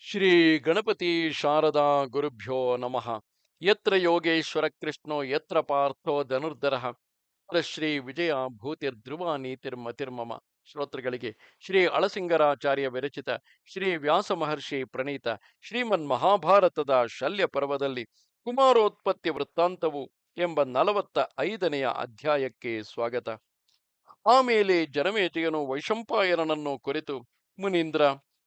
ಶ್ರೀ ಗಣಪತಿ ಶಾರದಾ ಗುರುಭ್ಯೋ ನಮಃ. ಯತ್ರ ಯೋಗೇಶ್ವರ ಕೃಷ್ಣೋ, ಯತ್ರ ಪಾರ್ಥೋ ಧನುರ್ಧರಃ. ಶ್ರೀ ವಿಜಯ ಭೂತಿರ್ಧ್ರುವ ನೀತಿರ್ಮತಿರ್ಮಮ ಶ್ರೋತೃಗಳಿಗೆ ಶ್ರೀ ಅಳಸಿಂಗರಾಚಾರ್ಯ ವಿರಚಿತ ಶ್ರೀ ವ್ಯಾಸ ಮಹರ್ಷಿ ಪ್ರಣೀತ ಶ್ರೀಮನ್ ಮಹಾಭಾರತದ ಶಲ್ಯ ಪರ್ವದಲ್ಲಿ ಕುಮಾರೋತ್ಪತ್ತಿ ವೃತ್ತಾಂತವು ಎಂಬ ನಲವತ್ತ ಐದನೆಯ ಅಧ್ಯಾಯಕ್ಕೆ ಸ್ವಾಗತ. ಆಮೇಲೆ ಜನಮೇಜಯನು ವೈಶಂಪಾಯನನನ್ನು ಕುರಿತು, ಮುನೀಂದ್ರ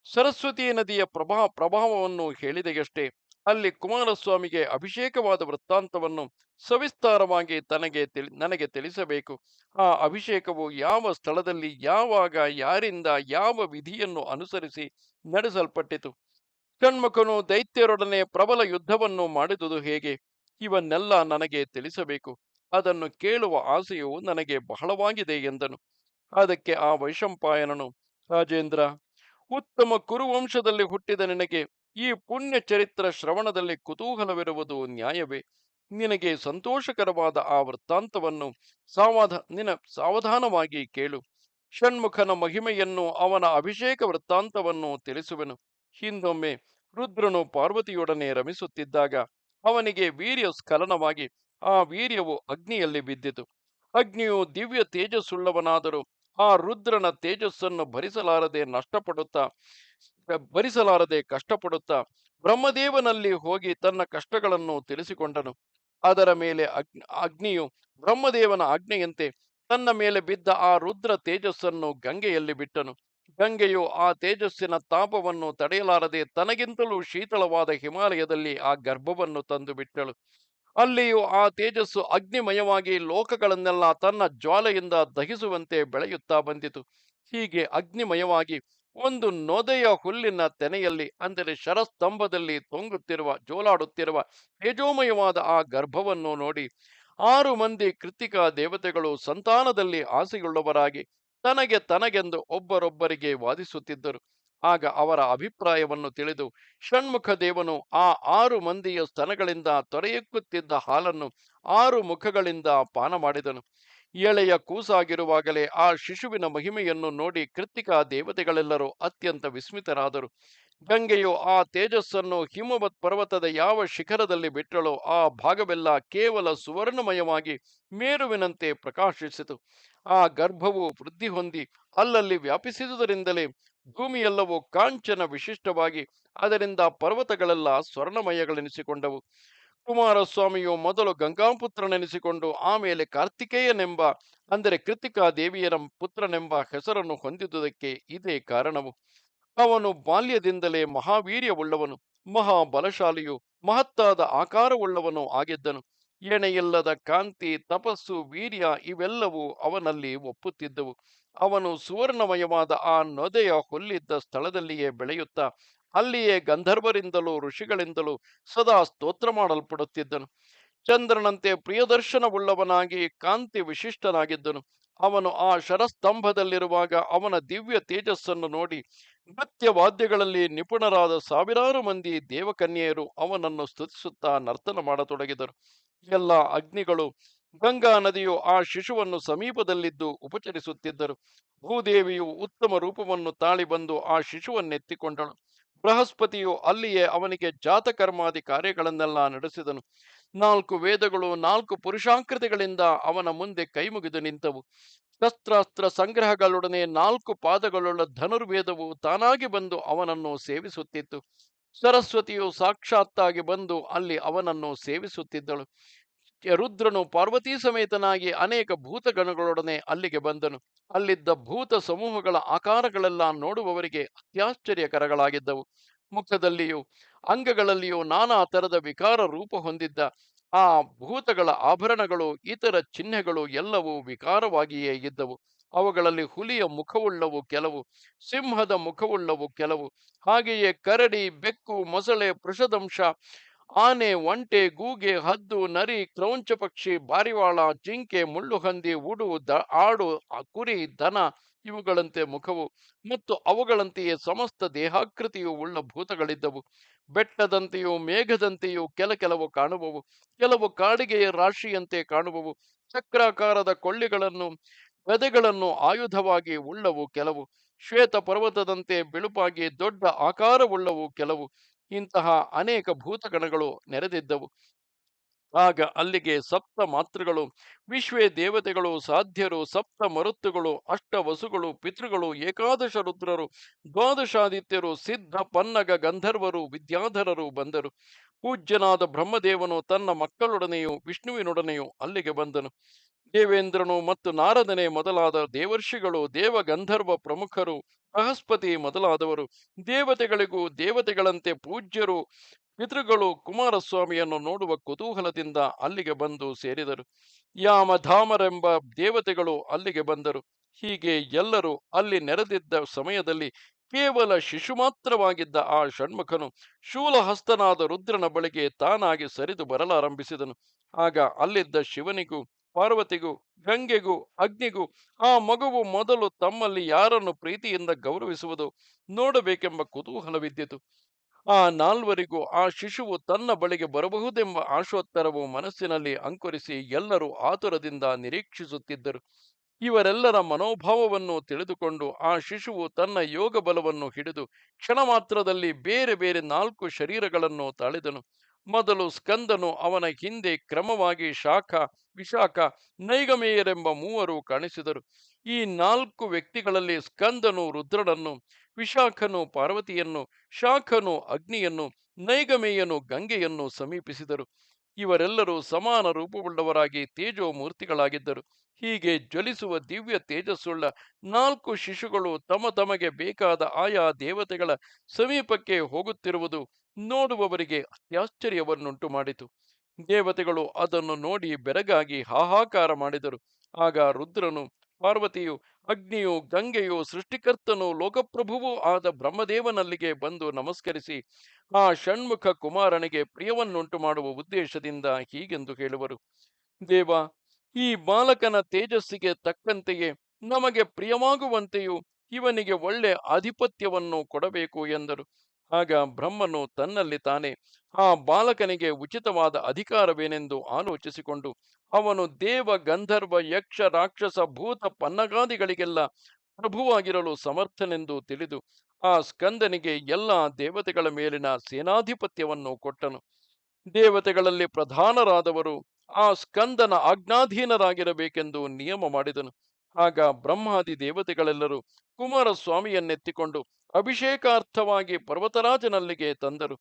ಸರಸ್ವತಿ ನದಿಯ ಪ್ರಭಾ ಪ್ರಭಾವವನ್ನು ಹೇಳಿದೆಯಷ್ಟೇ, ಅಲ್ಲಿ ಕುಮಾರಸ್ವಾಮಿಗೆ ಅಭಿಷೇಕವಾದ ವೃತ್ತಾಂತವನ್ನು ಸವಿಸ್ತಾರವಾಗಿ ತನಗೆ ತಿಳಿ, ನನಗೆ ತಿಳಿಸಬೇಕು. ಆ ಅಭಿಷೇಕವು ಯಾವ ಸ್ಥಳದಲ್ಲಿ, ಯಾವಾಗ, ಯಾರಿಂದ, ಯಾವ ವಿಧಿಯನ್ನು ಅನುಸರಿಸಿ ನಡೆಸಲ್ಪಟ್ಟಿತು? ಷಣ್ಮುಖನು ದೈತ್ಯರೊಡನೆ ಪ್ರಬಲ ಯುದ್ಧವನ್ನು ಮಾಡಿದುದು ಹೇಗೆ? ಇವನ್ನೆಲ್ಲ ನನಗೆ ತಿಳಿಸಬೇಕು. ಅದನ್ನು ಕೇಳುವ ಆಸೆಯು ನನಗೆ ಬಹಳವಾಗಿದೆ ಎಂದನು. ಅದಕ್ಕೆ ಆ ವೈಶಂಪಾಯನನು, ರಾಜೇಂದ್ರ ಉತ್ತಮ ಕುರುವಂಶದಲ್ಲಿ ಹುಟ್ಟಿದ ನಿನಗೆ ಈ ಪುಣ್ಯ ಚರಿತ್ರ ಶ್ರವಣದಲ್ಲಿ ಕುತೂಹಲವಿರುವುದು ನ್ಯಾಯವೇ? ನಿನಗೆ ಸಂತೋಷಕರವಾದ ಆ ವೃತ್ತಾಂತವನ್ನು ಸಾವಧ ನಿನ ಸಾವಧಾನವಾಗಿ ಕೇಳು. ಷಣ್ಮುಖನ ಮಹಿಮೆಯನ್ನು ಅವನ ಅಭಿಷೇಕ ವೃತ್ತಾಂತವನ್ನು ತಿಳಿಸುವೆನು. ಹಿಂದೊಮ್ಮೆ ರುದ್ರನು ಪಾರ್ವತಿಯೊಡನೆ ರಮಿಸುತ್ತಿದ್ದಾಗ ಅವನಿಗೆ ವೀರ್ಯ ಸ್ಖಲನವಾಗಿ ಆ ವೀರ್ಯವು ಅಗ್ನಿಯಲ್ಲಿ ಬಿದ್ದಿತು. ಅಗ್ನಿಯು ದಿವ್ಯ ತೇಜಸ್ಸುಳ್ಳವನಾದರೂ ಆ ರುದ್ರನ ತೇಜಸ್ಸನ್ನು ಭರಿಸಲಾರದೆ ನಷ್ಟಪಡುತ್ತಾ ಭರಿಸಲಾರದೆ ಕಷ್ಟಪಡುತ್ತಾ ಬ್ರಹ್ಮದೇವನಲ್ಲಿ ಹೋಗಿ ತನ್ನ ಕಷ್ಟಗಳನ್ನು ತಿಳಿಸಿಕೊಂಡನು. ಅದರ ಮೇಲೆ ಅಗ್ನಿ, ಅಗ್ನಿಯು ಬ್ರಹ್ಮದೇವನ ಆಜ್ಞೆಯಂತೆ ತನ್ನ ಮೇಲೆ ಬಿದ್ದ ಆ ರುದ್ರ ತೇಜಸ್ಸನ್ನು ಗಂಗೆಯಲ್ಲಿ ಬಿಟ್ಟನು. ಗಂಗೆಯು ಆ ತೇಜಸ್ಸಿನ ತಾಪವನ್ನು ತಡೆಯಲಾರದೆ ತನಗಿಂತಲೂ ಶೀತಳವಾದ ಹಿಮಾಲಯದಲ್ಲಿ ಆ ಗರ್ಭವನ್ನು ತಂದು ಬಿಟ್ಟಳು ಅಲ್ಲಿಯೂ ಆ ತೇಜಸ್ಸು ಅಗ್ನಿಮಯವಾಗಿ ಲೋಕಗಳನ್ನೆಲ್ಲ ತನ್ನ ಜ್ವಾಲೆಯಿಂದ ದಹಿಸುವಂತೆ ಬೆಳೆಯುತ್ತಾ ಬಂದಿತು. ಹೀಗೆ ಅಗ್ನಿಮಯವಾಗಿ ಒಂದು ನೊದೆಯ ಹುಲ್ಲಿನ ತೆನೆಯಲ್ಲಿ, ಅಂದರೆ ಶರಸ್ತಂಭದಲ್ಲಿ ತೊಂಗುತ್ತಿರುವ, ಜೋಲಾಡುತ್ತಿರುವ ತೇಜೋಮಯವಾದ ಆ ಗರ್ಭವನ್ನು ನೋಡಿ ಆರು ಮಂದಿ ಕೃತಿಕಾ ದೇವತೆಗಳು ಸಂತಾನದಲ್ಲಿ ಆಸೆಯುಳ್ಳವರಾಗಿ ತನಗೆ ತನಗೆಂದು ಒಬ್ಬರೊಬ್ಬರಿಗೆ ವಾದಿಸುತ್ತಿದ್ದರು. ಆಗ ಅವರ ಅಭಿಪ್ರಾಯವನ್ನು ತಿಳಿದು ಷಣ್ಮುಖ ದೇವನು ಆ ಆರು ಮಂದಿಯ ಸ್ತನಗಳಿಂದ ತೊರೆಯುಕ್ಕುತ್ತಿದ್ದ ಹಾಲನ್ನು ಆರು ಮುಖಗಳಿಂದ ಪಾನ ಮಾಡಿದನು. ಎಳೆಯ ಕೂಸಾಗಿರುವಾಗಲೇ ಆ ಶಿಶುವಿನ ಮಹಿಮೆಯನ್ನು ನೋಡಿ ಕೃತಿಕಾ ದೇವತೆಗಳೆಲ್ಲರೂ ಅತ್ಯಂತ ವಿಸ್ಮಿತರಾದರು. ಗಂಗೆಯು ಆ ತೇಜಸ್ಸನ್ನು ಹಿಮವತ್ ಪರ್ವತದ ಯಾವ ಶಿಖರದಲ್ಲಿ ಬಿಟ್ಟಳೋ ಆ ಭಾಗವೆಲ್ಲ ಕೇವಲ ಸುವರ್ಣಮಯವಾಗಿ ಮೇರುವಿನಂತೆ ಪ್ರಕಾಶಿಸಿತು. ಆ ಗರ್ಭವು ವೃದ್ಧಿ ಹೊಂದಿ ಅಲ್ಲಲ್ಲಿ ವ್ಯಾಪಿಸಿದುದರಿಂದಲೇ ಭೂಮಿಯೆಲ್ಲವೂ ಕಾಂಚನ ವಿಶಿಷ್ಟವಾಗಿ ಅದರಿಂದ ಪರ್ವತಗಳೆಲ್ಲ ಸ್ವರ್ಣಮಯಗಳೆನಿಸಿಕೊಂಡವು. ಕುಮಾರಸ್ವಾಮಿಯು ಮೊದಲು ಗಂಗಾಪುತ್ರನೆನಿಸಿಕೊಂಡು ಆಮೇಲೆ ಕಾರ್ತಿಕೇಯನೆಂಬ, ಅಂದರೆ ಕೃತಿಕಾ ದೇವಿಯರ ಪುತ್ರನೆಂಬ ಹೆಸರನ್ನು ಹೊಂದಿದುದಕ್ಕೆ ಇದೇ ಕಾರಣವು. ಅವನು ಬಾಲ್ಯದಿಂದಲೇ ಮಹಾವೀರ್ಯವುಳ್ಳವನು, ಮಹಾಬಲಶಾಲಿಯು, ಮಹತ್ತಾದ ಆಕಾರವುಳ್ಳವನು ಆಗಿದ್ದನು. ಎಣೆಯಿಲ್ಲದ ಕಾಂತಿ, ತಪಸ್ಸು, ವೀರ್ಯ ಇವೆಲ್ಲವೂ ಅವನಲ್ಲಿ ಒಪ್ಪುತ್ತಿದ್ದವು. ಅವನು ಸುವರ್ಣಮಯವಾದ ಆ ನೊದೆಯ ಹುಲ್ಲಿದ್ದ ಸ್ಥಳದಲ್ಲಿಯೇ ಬೆಳೆಯುತ್ತಾ, ಅಲ್ಲಿಯೇ ಗಂಧರ್ವರಿಂದಲೂ ಋಷಿಗಳಿಂದಲೂ ಸದಾ ಸ್ತೋತ್ರ ಮಾಡಲ್ಪಡುತ್ತಿದ್ದನು. ಚಂದ್ರನಂತೆ ಪ್ರಿಯದರ್ಶನವುಳ್ಳವನಾಗಿ ಕಾಂತಿ ವಿಶಿಷ್ಟನಾಗಿದ್ದನು. ಅವನು ಆ ಶರಸ್ತಂಭದಲ್ಲಿರುವಾಗ ಅವನ ದಿವ್ಯ ತೇಜಸ್ಸನ್ನು ನೋಡಿ ನೃತ್ಯ ವಾದ್ಯಗಳಲ್ಲಿ ನಿಪುಣರಾದ ಸಾವಿರಾರು ಮಂದಿ ದೇವಕನ್ಯೆಯರು ಅವನನ್ನು ಸ್ತುತಿಸುತ್ತಾ ನರ್ತನ ಮಾಡತೊಡಗಿದರು. ಎಲ್ಲ ಅಗ್ನಿಗಳು ಗಂಗಾ ನದಿಯು ಆ ಶಿಶುವನ್ನು ಸಮೀಪದಲ್ಲಿದ್ದು ಉಪಚರಿಸುತ್ತಿದ್ದರು. ಭೂದೇವಿಯು ಉತ್ತಮ ರೂಪವನ್ನು ತಾಳಿ ಬಂದು ಆ ಶಿಶುವನ್ನೆತ್ತಿಕೊಂಡಳು. ಬೃಹಸ್ಪತಿಯು ಅಲ್ಲಿಯೇ ಅವನಿಗೆ ಜಾತಕರ್ಮಾದಿ ಕಾರ್ಯಗಳನ್ನೆಲ್ಲ ನಡೆಸಿದನು. ನಾಲ್ಕು ವೇದಗಳು, ನಾಲ್ಕು ಪುರುಷಾಂಕೃತಿಗಳಿಂದ ಅವನ ಮುಂದೆ ಕೈಮುಗಿದು ನಿಂತವು. ಶಸ್ತ್ರಾಸ್ತ್ರ ಸಂಗ್ರಹಗಳೊಡನೆ ನಾಲ್ಕು ಪಾದಗಳುಳ್ಳ ಧನುರ್ವೇದವು ತಾನಾಗಿ ಬಂದು ಅವನನ್ನು ಸೇವಿಸುತ್ತಿತ್ತು. ಸರಸ್ವತಿಯು ಸಾಕ್ಷಾತ್ತಾಗಿ ಬಂದು ಅಲ್ಲಿ ಅವನನ್ನು ಸೇವಿಸುತ್ತಿದ್ದಳು. ರುದ್ರನು ಪಾರ್ವತೀ ಸಮೇತನಾಗಿ ಅನೇಕ ಭೂತಗಣಗಳೊಡನೆ ಅಲ್ಲಿಗೆ ಬಂದನು. ಅಲ್ಲಿದ್ದ ಭೂತ ಸಮೂಹಗಳ ಆಕಾರಗಳೆಲ್ಲ ನೋಡುವವರಿಗೆ ಅತ್ಯಾಶ್ಚರ್ಯಕರಗಳಾಗಿದ್ದವು. ಮುಖದಲ್ಲಿಯೂ ಅಂಗಗಳಲ್ಲಿಯೂ ನಾನಾ ತರದ ವಿಕಾರ ರೂಪ ಹೊಂದಿದ್ದ ಆ ಭೂತಗಳ ಆಭರಣಗಳು, ಇತರ ಚಿಹ್ನೆಗಳು ಎಲ್ಲವೂ ವಿಕಾರವಾಗಿಯೇ ಇದ್ದವು. ಅವುಗಳಲ್ಲಿ ಹುಲಿಯ ಮುಖವುಳ್ಳವು ಕೆಲವು, ಸಿಂಹದ ಮುಖವುಳ್ಳವು ಕೆಲವು. ಹಾಗೆಯೇ ಕರಡಿ, ಬೆಕ್ಕು, ಮೊಸಳೆ ಪೃಷದಂಶ ಆನೆ, ಒಂಟೆ, ಗೂಗೆ, ಹದ್ದು, ನರಿ, ಕ್ರೌಂಚ ಪಕ್ಷಿ, ಬಾರಿವಾಳ, ಜಿಂಕೆ ಮುಳ್ಳುಹಂದಿ ಉಡು, ದ, ಆಡು ಕುರಿ, ದನ ಇವುಗಳಂತೆ ಮುಖವು. ಮತ್ತು ಅವುಗಳಂತೆಯೇ ಸಮಸ್ತ ದೇಹಾಕೃತಿಯು ಉಳ್ಳ ಭೂತಗಳಿದ್ದವು. ಬೆಟ್ಟದಂತೆಯೂ ಮೇಘದಂತೆಯೂ ಕೆಲ ಕೆಲವು ಕಾಣುವವು. ಕೆಲವು ಕಾಡಿಗೆಯ ರಾಶಿಯಂತೆ ಕಾಣುವವು. ಚಕ್ರಾಕಾರದ ಕೊಳ್ಳಿಗಳನ್ನು, ಗದೆಗಳನ್ನು ಆಯುಧವಾಗಿ ಉಳ್ಳವು ಕೆಲವು. ಶ್ವೇತ ಪರ್ವತದಂತೆ ಬಿಳುಪಾಗಿ ದೊಡ್ಡ ಆಕಾರವುಳ್ಳವು ಕೆಲವು. ಇಂತಹ ಅನೇಕ ಭೂತಗಣಗಳು ನೆರೆದಿದ್ದವು. ಆಗ ಅಲ್ಲಿಗೆ ಸಪ್ತ ಮಾತೃಗಳು, ವಿಶ್ವೇ ದೇವತೆಗಳು, ಸಾಧ್ಯರು, ಸಪ್ತ ಮರುತ್ತುಗಳು ಅಷ್ಟ ವಸುಗಳು ಪಿತೃಗಳು, ಏಕಾದಶ ರುದ್ರರು, ದ್ವಾದಶಾದಿತ್ಯರು, ಸಿದ್ಧ ಪನ್ನಗ ಗಂಧರ್ವರು, ವಿದ್ಯಾಧರರು ಬಂದರು. ಪೂಜ್ಯನಾದ ಬ್ರಹ್ಮದೇವನು ತನ್ನ ಮಕ್ಕಳೊಡನೆಯೂ ವಿಷ್ಣುವಿನೊಡನೆಯೂ ಅಲ್ಲಿಗೆ ಬಂದನು. ದೇವೇಂದ್ರನು ಮತ್ತು ನಾರದನೆ ಮೊದಲಾದ ದೇವರ್ಷಿಗಳು ದೇವ ಗಂಧರ್ವ ಪ್ರಮುಖರು, ಬೃಹಸ್ಪತಿ ಮೊದಲಾದವರು, ದೇವತೆಗಳಿಗೂ ದೇವತೆಗಳಂತೆ ಪೂಜ್ಯರು ಪಿತೃಗಳು ಕುಮಾರಸ್ವಾಮಿಯನ್ನು ನೋಡುವ ಕುತೂಹಲದಿಂದ ಅಲ್ಲಿಗೆ ಬಂದು ಸೇರಿದರು. ಯಾಮಧಾಮರೆಂಬ ದೇವತೆಗಳು ಅಲ್ಲಿಗೆ ಬಂದರು. ಹೀಗೆ ಎಲ್ಲರೂ ಅಲ್ಲಿ ನೆರೆದಿದ್ದ ಸಮಯದಲ್ಲಿ ಕೇವಲ ಶಿಶು ಮಾತ್ರವಾಗಿದ್ದ ಆ ಷಣ್ಮುಖನು ಶೂಲಹಸ್ತನಾದ ರುದ್ರನ ಬಳಿಗೆ ತಾನಾಗಿ ಸರಿದು ಬರಲಾರಂಭಿಸಿದನು. ಆಗ ಅಲ್ಲಿದ್ದ ಶಿವನಿಗೂ, ಪಾರ್ವತಿಗೂ, ಗಂಗೆಗೂ, ಅಗ್ನಿಗೂ, ಆ ಮಗುವು ಮೊದಲು ತಮ್ಮಲ್ಲಿ ಯಾರನ್ನು ಪ್ರೀತಿಯಿಂದ ಗೌರವಿಸುವುದು ನೋಡಬೇಕೆಂಬ ಕುತೂಹಲವಿದ್ದಿತು. ಆ ನಾಲ್ವರಿಗೂ ಆ ಶಿಶುವು ತನ್ನ ಬಳಿಗೆ ಬರಬಹುದೆಂಬ ಆಶೋತ್ತರವು ಮನಸ್ಸಿನಲ್ಲಿ ಅಂಕುರಿಸಿ ಎಲ್ಲರೂ ಆತುರದಿಂದ ನಿರೀಕ್ಷಿಸುತ್ತಿದ್ದರು. ಇವರೆಲ್ಲರ ಮನೋಭಾವವನ್ನು ತಿಳಿದುಕೊಂಡು ಆ ಶಿಶುವು ತನ್ನ ಯೋಗ ಬಲವನ್ನು ಹಿಡಿದು ಕ್ಷಣ ಮಾತ್ರದಲ್ಲಿ ಬೇರೆ ಬೇರೆ ನಾಲ್ಕು ಶರೀರಗಳನ್ನು ತಾಳಿದನು. ಮೊದಲು ಸ್ಕಂದನು ಅವನ ಹಿಂದೆ ಕ್ರಮವಾಗಿ ಶಾಖ, ವಿಶಾಖ, ನೈಗಮೇಯರೆಂಬ ಮೂವರು ಕಾಣಿಸಿದರು. ಈ ನಾಲ್ಕು ವ್ಯಕ್ತಿಗಳಲ್ಲಿ ಸ್ಕಂದನು ರುದ್ರನನ್ನು, ವಿಶಾಖನು ಪಾರ್ವತಿಯನ್ನು, ಶಾಖನು ಅಗ್ನಿಯನ್ನು, ನೈಗಮೇಯನು ಗಂಗೆಯನ್ನು ಸಮೀಪಿಸಿದರು. ಇವರೆಲ್ಲರೂ ಸಮಾನ ರೂಪವುಳ್ಳವರಾಗಿ ತೇಜೋ ಮೂರ್ತಿಗಳಾಗಿದ್ದರು ಹೀಗೆ ಜ್ವಲಿಸುವ ದಿವ್ಯ ತೇಜಸ್ಸುಳ್ಳ ನಾಲ್ಕು ಶಿಶುಗಳು ತಮ್ಮ ತಮಗೆ ಬೇಕಾದ ಆಯಾ ದೇವತೆಗಳ ಸಮೀಪಕ್ಕೆ ಹೋಗುತ್ತಿರುವುದು ನೋಡುವವರಿಗೆ ಅತ್ಯಾಶ್ಚರ್ಯವನ್ನುಂಟು ಮಾಡಿತು. ದೇವತೆಗಳು ಅದನ್ನು ನೋಡಿ ಬೆರಗಾಗಿ ಹಾಹಾಕಾರ ಮಾಡಿದರು. ಆಗ ರುದ್ರನು ಪಾರ್ವತಿಯು, ಅಗ್ನಿಯು, ಗಂಗೆಯು, ಸೃಷ್ಟಿಕರ್ತನು, ಲೋಕಪ್ರಭುವೂ ಆದ ಬ್ರಹ್ಮದೇವನಲ್ಲಿಗೆ ಬಂದು ನಮಸ್ಕರಿಸಿ, ಆ ಷಣ್ಮುಖ ಕುಮಾರನಿಗೆ ಪ್ರಿಯವನ್ನುಂಟು ಮಾಡುವ ಉದ್ದೇಶದಿಂದ ಹೀಗೆಂದು ಹೇಳುವರು. ದೇವ, ಈ ಬಾಲಕನ ತೇಜಸ್ಸಿಗೆ ತಕ್ಕಂತೆಯೇ ನಮಗೆ ಪ್ರಿಯವಾಗುವಂತೆಯೂ ಇವನಿಗೆ ಒಳ್ಳೆ ಆಧಿಪತ್ಯವನ್ನು ಕೊಡಬೇಕು ಎಂದರು. ಆಗ ಬ್ರಹ್ಮನು ತನ್ನಲ್ಲಿ ತಾನೇ, ಆ ಬಾಲಕನಿಗೆ ಉಚಿತವಾದ ಅಧಿಕಾರವೇನೆಂದು ಆಲೋಚಿಸಿಕೊಂಡು, ಅವನು ದೇವ ಗಂಧರ್ವ ಯಕ್ಷ ರಾಕ್ಷಸ ಭೂತ ಪನ್ನಗಾದಿಗಳಿಗೆಲ್ಲ ಪ್ರಭುವಾಗಿರಲು ಸಮರ್ಥನೆಂದು ತಿಳಿದು, ಆ ಸ್ಕಂದನಿಗೆ ಎಲ್ಲ ದೇವತೆಗಳ ಮೇಲಿನ ಸೇನಾಧಿಪತ್ಯವನ್ನು ಕೊಟ್ಟನು. ದೇವತೆಗಳಲ್ಲಿ ಪ್ರಧಾನರಾದವರು ಆ ಸ್ಕಂದನ ಆಜ್ಞಾಧೀನರಾಗಿರಬೇಕೆಂದು ನಿಯಮ ಮಾಡಿದನು. ಆಗ ಬ್ರಹ್ಮಾದಿ ದೇವತೆಗಳೆಲ್ಲರೂ ಕುಮಾರಸ್ವಾಮಿಯನ್ನೆತ್ತಿಕೊಂಡು ಅಭಿಷೇಕಾರ್ಥವಾಗಿ ಪರ್ವತರಾಜನಲ್ಲಿಗೆ ತಂದರು.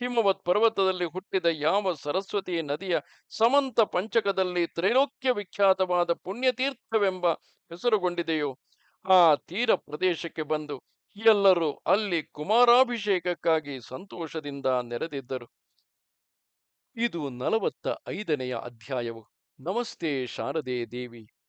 ಹಿಮವತ್ ಪರ್ವತದಲ್ಲಿ ಹುಟ್ಟಿದ ಯಾವ ಸರಸ್ವತಿ ನದಿಯ ಸಮಂತ ಪಂಚಕದಲ್ಲಿ ತ್ರೈಲೋಕ್ಯ ವಿಖ್ಯಾತವಾದ ಪುಣ್ಯತೀರ್ಥವೆಂಬ ಹೆಸರುಗೊಂಡಿದೆಯೋ, ಆ ತೀರ ಪ್ರದೇಶಕ್ಕೆ ಬಂದು ಎಲ್ಲರೂ ಅಲ್ಲಿ ಕುಮಾರಾಭಿಷೇಕಕ್ಕಾಗಿ ಸಂತೋಷದಿಂದ ನೆರೆದಿದ್ದರು. ಇದು ನಲವತ್ತ ಐದನೆಯ ಅಧ್ಯಾಯವು. ನಮಸ್ತೆ ಶಾರದೆ ದೇವಿ.